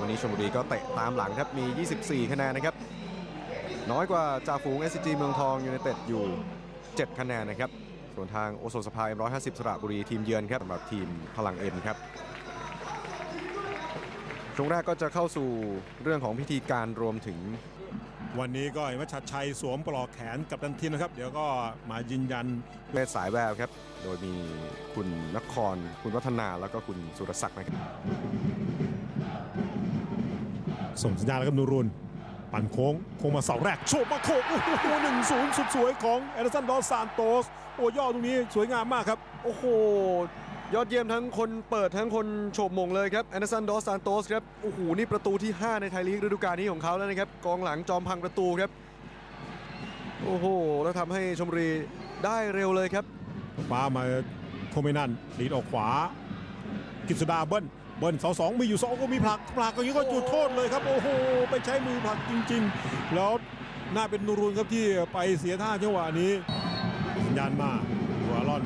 วันนี้ชลบุรีก็เตะตามหลังครับมี 24 คะแนนนะครับ น้อยกว่าจ่าฝูง SCG เมืองทองยูไนเต็ดอยู่ 7 คะแนนนะครับ ส่วนทางโอโซสภา150สระบุรีทีมเยือนครับสำหรับทีมพลังเอ็นครับช่วงแรกก็จะเข้าสู่เรื่องของพิธีการรวมถึงวันนี้ก็เห็นว่าชัดชัยสวมปลอกแขนกับทันทีมนะครับ เดี๋ยวก็มายืนยันเวทสายแววครับ โดยมีคุณนคร คุณวัฒนาแล้วก็คุณสุรศักดิ์นะครับ ส่งสัญญาณแล้วครับนูรุนปั่นโค้งโค้งมาเสาแรกโฉบมาโขกโอ้โหหนึ่งศูนย์สุดสวยของเอเดอร์สันดอสซานโตสโอ้ย่อตรงนี้สวยงามมากครับ โอ้โห ยอดเยี่ยมทั้งคนเปิดทั้งคนโฉบมงเลยครับแอนเดอร์สันดอสซานโตสครับโอ้โหนี่ประตูที่ 5 ในไทยลีกฤดูกาลนี้ของเขาแล้วนะครับกองหลังจอมพังประตูครับโอ้โหแล้วทำให้ชมบุรีได้เร็วเลยครับฟ้ามาโทมินันลีดออกขวากิษดาเบิ้ล เบิ้ลเสาสองมีอยู่สองก็มีผลักผลักอย่างนี้ก็จุดโทษเลยครับ โอ้โห ไปใช้มือผลักจริง ๆ แล้วน่าเป็นนูรุนครับที่ไปเสียท่าจังหวะนี้สัญญาณมาหัวร่อน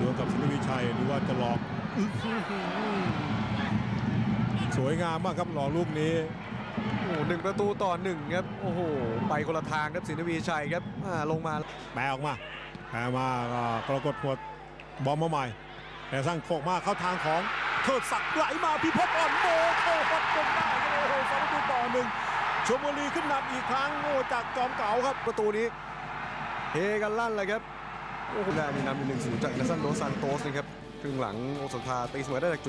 ดวลกับสินทวิชัยหรือว่าจะหลอกอื้อหือสวยงามมากครับหลอกลูกนี้โอ้โหหนึ่งประตูต่อหนึ่งครับ โอ้โห ไปคนละทางครับสินทวีชัยครับอ่าลงมาแปลออกมาแปลมาก็กรกฎหัวบอมมาใหม่แต่สร้างโคกมาเข้าทางของ เทิดศักดิ์ไหลมาพิภพอ่อนโมเข้าฮอตจนได้ครับโอ้โหสองประตูต่อหนึ่งชมบุรีขึ้นนำอีกครั้งโอ้จากจอมเก่าครับประตูนี้เฮกันลั่นเลยครับโอ้โหได้มีนำอยู่หนึ่งศูนย์จากนัสันโดซานโตสนะครับครึ่งหลังโอสถาตีเสมอได้จากจุด